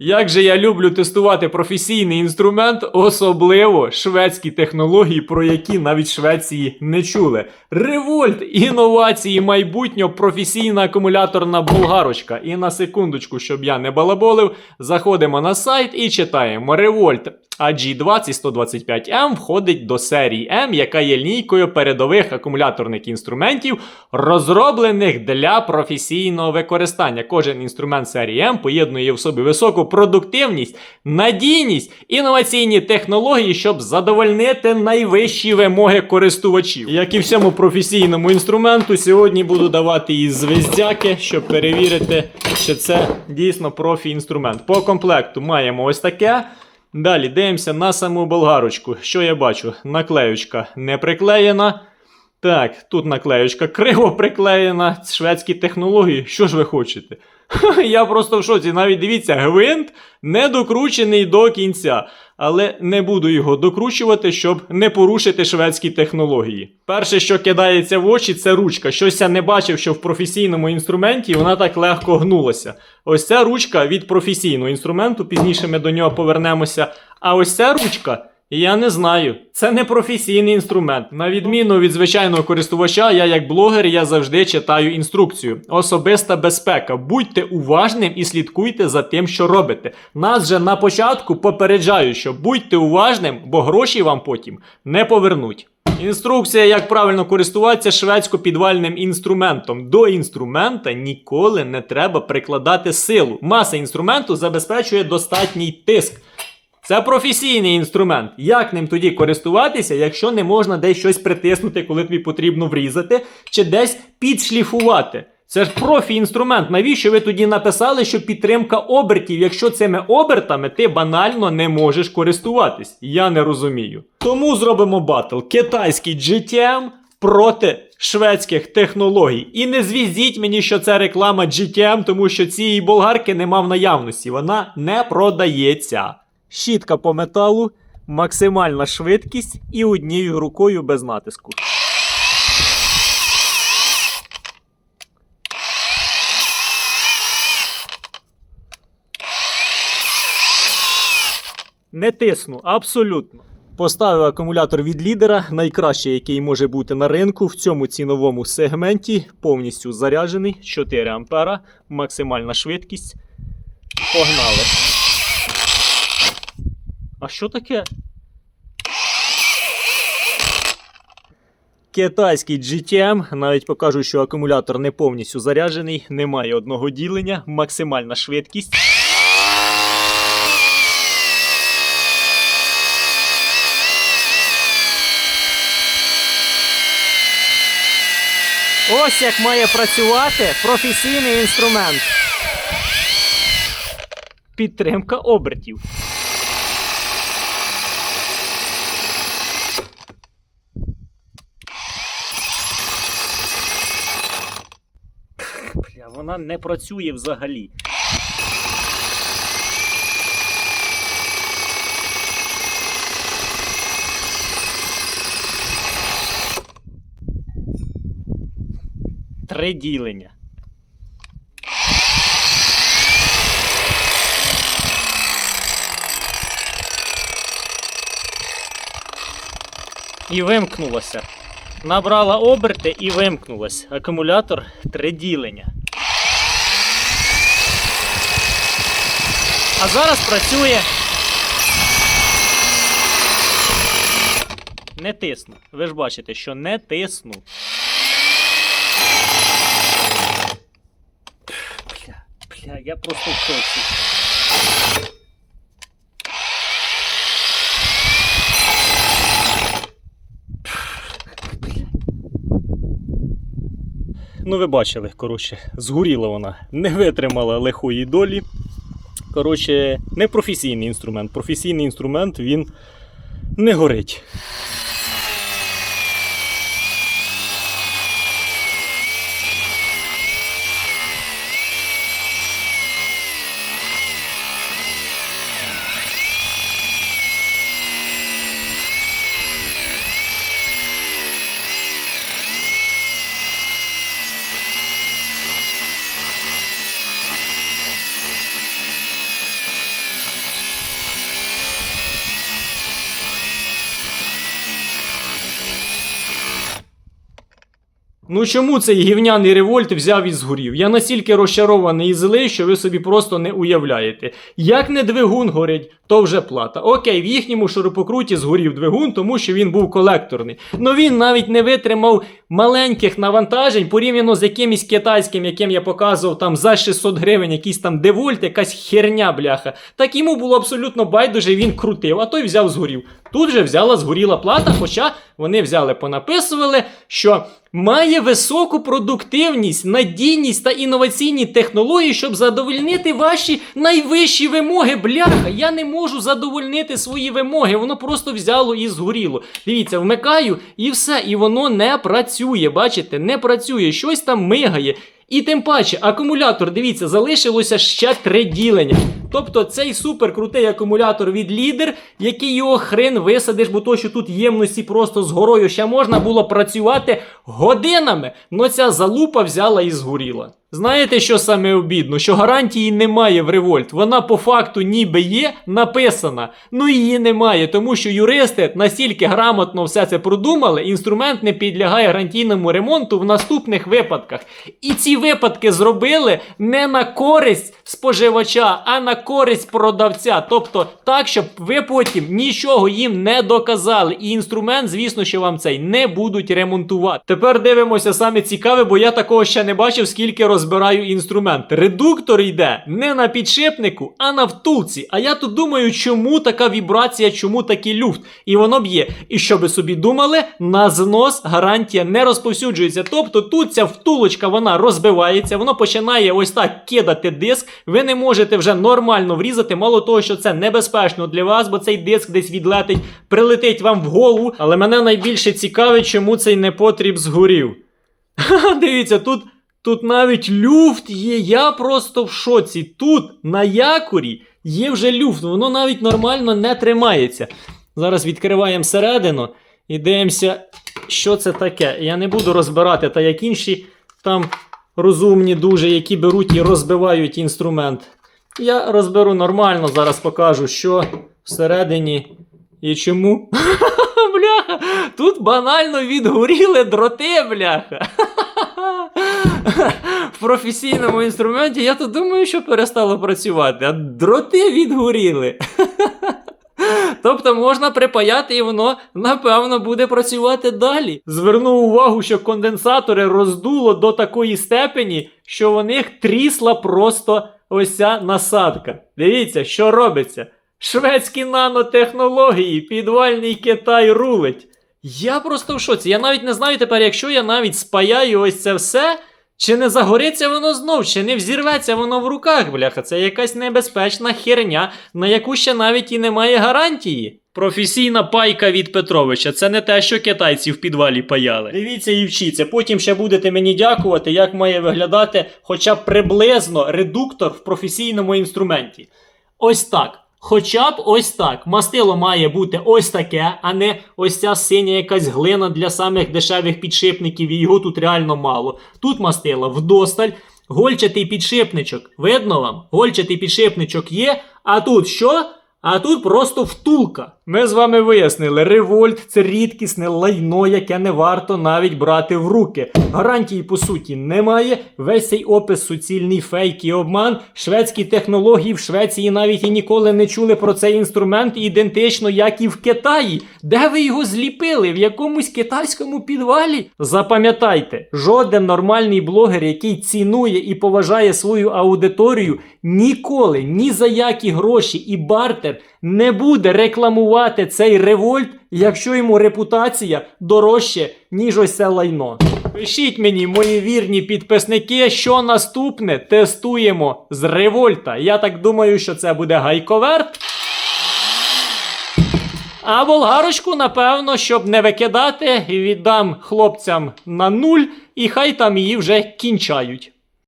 Як же я люблю тестувати професійний інструмент, особливо шведські технології, про які навіть Швеції не чули. Револьт, інновації, майбутньо, професійна акумуляторна болгарочка. І на секундочку, щоб я не балаболив, заходимо на сайт і читаємо Револьт. AG20125M входить до серії M, яка є лінійкою передових акумуляторних інструментів, розроблених для професійного використання. Кожен інструмент серії M поєднує в собі високу продуктивність, надійність, інноваційні технології, щоб задовольнити найвищі вимоги користувачів. Як і всьому професійному інструменту, сьогодні буду давати її звездяки, щоб перевірити, що це дійсно профі-інструмент. По комплекту маємо ось таке. Далі дивимося на саму болгарочку. Що я бачу? Наклеючка не приклеєна. Так, тут наклеючка криво приклеєна. Шведські технології. Що ж ви хочете? Ха, Я просто в шоці. Навіть дивіться, гвинт не докручений до кінця. Але не буду його докручувати, щоб не порушити шведські технології. Перше, що кидається в очі, це ручка. Щось я не бачив, що в професійному інструменті вона так легко гнулася. Ось ця ручка від професійного інструменту, пізніше ми до нього повернемося. А ось ця ручка. Я не знаю, це не професійний інструмент. На відміну від звичайного користувача, я як блогер я завжди читаю інструкцію. Особиста безпека. Будьте уважним і слідкуйте за тим, що робите. Нас же на початку попереджаю, що будьте уважним, бо гроші вам потім не повернуть. Інструкція, як правильно користуватися шведсько-підвальним інструментом. До інструмента ніколи не треба прикладати силу. Маса інструменту забезпечує достатній тиск. Це професійний інструмент. Як ним тоді користуватися, якщо не можна десь щось притиснути, коли тобі потрібно врізати, чи десь підшліфувати? Це ж профі-інструмент. Навіщо ви тоді написали, що підтримка обертів, якщо цими обертами ти банально не можеш користуватись? Я не розумію. Тому зробимо батл. Китайський GTM проти шведських технологій. І не звіздіть мені, що це реклама GTM, тому що цієї болгарки нема в наявності. Вона не продається. Щітка по металу, максимальна швидкість і однією рукою без натиску. Не тисну, абсолютно. Поставив акумулятор від лідера, найкращий, який може бути на ринку в цьому ціновому сегменті, повністю заряджений, 4 ампера, максимальна швидкість. Погнали. А що таке? Китайський GTM, навіть покажу, що акумулятор не повністю заряджений, немає одного ділення, максимальна швидкість. Ось як має працювати професійний інструмент. Підтримка обертів. Вона не працює взагалі. Три ділення. І вимкнулося. Набрала оберти і вимкнулась. Акумулятор три ділення. А зараз працює. Не тисну. Ви ж бачите, що не тисну. Бля, бля, я просто в. Ну, ви бачили, коротше, згоріла вона, не витримала лихої долі. Коротше, не професійний інструмент. Професійний інструмент він не горить. Ну чому цей гівняний револьт взяв і згорів? Я настільки розчарований і злий, що ви собі просто не уявляєте. Як не двигун горить, то вже плата. Окей, в їхньому шурупокруті згорів двигун, тому що він був колекторний. Но він навіть не витримав маленьких навантажень порівняно з якимось китайським, яким я показував там за 600 гривень, якийсь там девольт, якась херня, бляха. Так йому було абсолютно байдуже, він крутив, а той взяв згорів. Тут же взяла згоріла плата, хоча вони взяли, понаписували, що має високу продуктивність, надійність та інноваційні технології, щоб задовольнити ваші найвищі вимоги. Бляха, я не можу задовольнити свої вимоги. Воно просто взяло і згоріло. Дивіться, вмикаю і все, і воно не працює. Бачите, не працює, щось там мигає. І тим паче, акумулятор, дивіться, залишилося ще три ділення. Тобто цей супер крутий акумулятор від лідер, який його хрен висадиш, бо то, що тут ємності просто з горою ще можна було працювати годинами. Но ця залупа взяла і згоріла. Знаєте, що саме обідно? Що гарантії немає в револьт. Вона по факту ніби є написана, ну її немає, тому що юристи настільки грамотно все це продумали, інструмент не підлягає гарантійному ремонту в наступних випадках. І ці випадки зробили не на користь споживача, а на користь продавця. Тобто так, щоб ви потім нічого їм не доказали. І інструмент, звісно, що вам цей не будуть ремонтувати. Тепер дивимося саме цікаве, бо я такого ще не бачив, скільки розбираю інструмент. Редуктор йде не на підшипнику, а на втулці. А я тут думаю, чому така вібрація, чому такий люфт. І воно б'є. І що ви собі думали, на знос гарантія не розповсюджується. Тобто тут ця втулочка вона розбивається, воно починає ось так кидати диск. Ви не можете вже нормально врізати. Мало того, що це небезпечно для вас, бо цей диск десь відлетить, прилетить вам в голову. Але мене найбільше цікавить, чому цей непотріб згорів. Дивіться, тут, тут навіть люфт є. Я просто в шоці. Тут на якорі є вже люфт, воно навіть нормально не тримається. Зараз відкриваємо середину і дивимося, що це таке. Я не буду розбирати, та як інші там розумні дуже, які беруть і розбивають інструмент. Я розберу нормально, зараз покажу, що всередині і чому. Бляха, тут банально відгоріли дроти, бляха. В професійному інструменті я то думаю, що перестало працювати, а дроти відгоріли. Тобто можна припаяти і воно, напевно, буде працювати далі. Зверну увагу, що конденсатори роздуло до такої степені, що в них трісла просто ось ця насадка. Дивіться, що робиться. Шведські нанотехнології, підвальний Китай рулить. Я просто в шоці. Я навіть не знаю тепер, якщо я навіть спаяю ось це все, чи не загориться воно знов, чи не взірветься воно в руках, бляха. Це якась небезпечна херня, на яку ще навіть і немає гарантії. Професійна пайка від Петровича. Це не те, що китайці в підвалі паяли. Дивіться і вчіться. Потім ще будете мені дякувати, як має виглядати хоча б приблизно редуктор в професійному інструменті. Ось так. Хоча б ось так. Мастило має бути ось таке, а не ось ця синя якась глина для самих дешевих підшипників, і його тут реально мало. Тут мастило вдосталь. Гольчатий підшипничок. Видно вам? Гольчатий підшипничок є, а тут що? А тут просто втулка. Ми з вами вияснили, револьт це рідкісне лайно, яке не варто навіть брати в руки. Гарантії, по суті, немає. Весь цей опис суцільний фейк і обман. Шведські технології в Швеції навіть і ніколи не чули про цей інструмент ідентично, як і в Китаї. Де ви його зліпили? В якомусь китайському підвалі? Запам'ятайте, жоден нормальний блогер, який цінує і поважає свою аудиторію, ніколи ні за які гроші і бартер не буде рекламувати цей револьт, якщо йому репутація дорожче, ніж ось це лайно. Пишіть мені, мої вірні підписники, що наступне тестуємо з револьта. Я так думаю, що це буде гайковерт. А болгарочку, напевно, щоб не викидати, віддам хлопцям на нуль, і хай там її вже кінчають.